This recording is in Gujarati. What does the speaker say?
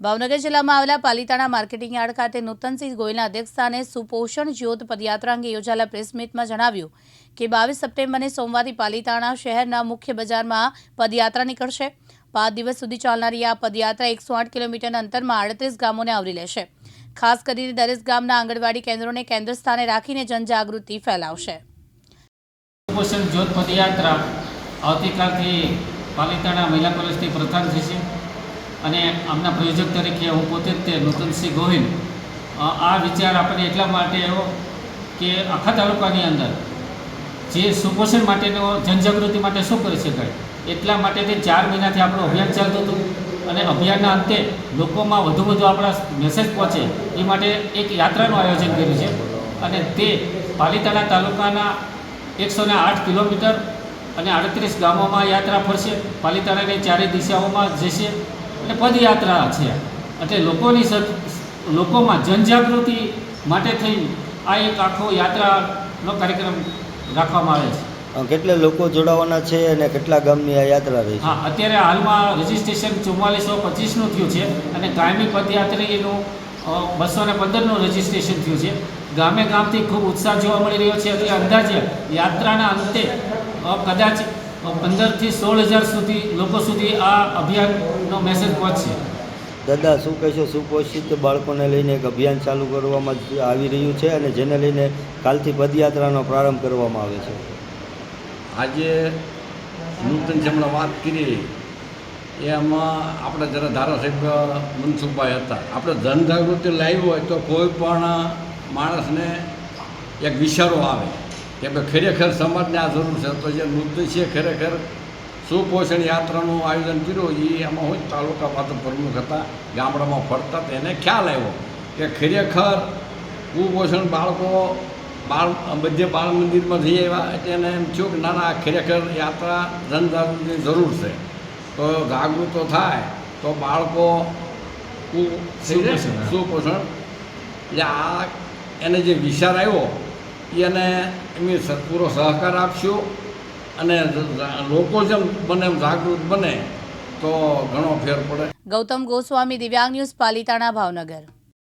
ભાવનગર જિલ્લામાં આવેલા પાલિતાણા માર્કેટિંગ યાર્ડ ખાતે નૂતનસિંહ ગોયલના અધ્યક્ષસ્થાને સુપોષણ જ્યોત પદયાત્રા અંગે યોજાયેલા પ્રેસ મીટમાં જણાવ્યું કે બાવીસ સપ્ટેમ્બરને સોમવારથી પાલિતાણા શહેરના મુખ્ય બજારમાં પદયાત્રા નીકળશે. પાંચ દિવસ સુધી ચાલનારી આ પદયાત્રા એકસો આઠ કિલોમીટરના અંતરમાં આડત્રીસ ગામોને આવરી લેશે. ખાસ કરીને દરેક ગામના આંગણવાડી કેન્દ્રોને કેન્દ્ર સ્થાને રાખીને જનજાગૃતિ ફેલાવશે. સુપોષણ જ્યોત પદયાત્રા આવતીકાલથી પાલિતાણા મહિલા કોલેજથી પ્રસ્થાન થશે. અને આમના પ્રયોજક તરીકે હું પોતે તે નૂતનસિંહ ગોહિલ આ વિચાર આપણને એટલા માટે એવો કે આખા તાલુકાની અંદર જે સુપોષણ માટેનો જનજાગૃતિ માટે શું કરી શકાય? એટલા માટે તે ચાર મહિનાથી આપણું અભિયાન ચાલતું હતું અને અભિયાનના અંતે લોકોમાં વધુ વધુ આપણા મેસેજ પહોંચે એ માટે એક યાત્રાનું આયોજન કર્યું છે. અને તે પાલિતાણા તાલુકાના એકસો આઠ કિલોમીટર અને આડત્રીસ ગામોમાં યાત્રા ફરશે. પાલિતાણાની ચારે દિશાઓમાં જશે. અને પદયાત્રા છે. એટલે લોકોની લોકોમાં જનજાગૃતિ માટે થઈ આ એક આખો યાત્રાનો કાર્યક્રમ રાખવામાં આવે છે. કેટલા લોકો જોડાવાના છે અને કેટલા ગામની આ યાત્રા રહી હા અત્યારે હાલમાં રજીસ્ટ્રેશન ચુમ્માલીસો પચીસનું થયું છે અને કાયમી પદયાત્રીનું બસો ને પંદરનું રજિસ્ટ્રેશન થયું છે. ગામે ગામથી ખૂબ ઉત્સાહ જોવા મળી રહ્યો છે. એટલે અંદાજે યાત્રાના અંતે કદાચ પંદરથી સોળ હજાર સુધી લોકો સુધી આ અભિયાનનો મેસેજ પહોંચશે. દાદા શું કહેશો? સુપોષિત બાળકોને લઈને એક અભિયાન ચાલુ કરવામાં આવી રહ્યું છે અને જેને લઈને કાલથી પદયાત્રાનો પ્રારંભ કરવામાં આવે છે. આજે નૂતન જે હમણાં વાત કરી એમાં આપણે જરા ધારાસભ્ય મનસુખભાઈ હતા. આપણે જનજાગૃતિ લાવી હોય તો કોઈ પણ માણસને એક વિચારો આવે. કે ભાઈ ખરેખર સમાજને આ જરૂર છે. તો જે નૃત્ય છે ખરેખર સુપોષણ યાત્રાનું આયોજન કર્યું એ એમાં હોય તાલુકા પાત્ર પ્રમુખ હતા ગામડામાં ફરતા તેને એને ખ્યાલ આવ્યો કે ખરેખર કુપોષણ બાળકો બાળ બધે બાળ મંદિરમાં જઈ આવ્યા એટલે એને એમ થયું કે ના ના ખરેખર યાત્રા જનજાગૃતિની જરૂર છે. તો જાગૃતો થાય તો બાળકો કુ સુપોષણ. એટલે આ એને જે વિચાર આવ્યો એને એમની સ- સહકાર આપશો. અને લોકો જેમ બને એમ જાગૃત બને, તો ઘણો ફેર પડે. ગૌતમ ગોસ્વામી, દિવ્યાંગ ન્યૂઝ પાલિતાણા, ભાવનગર.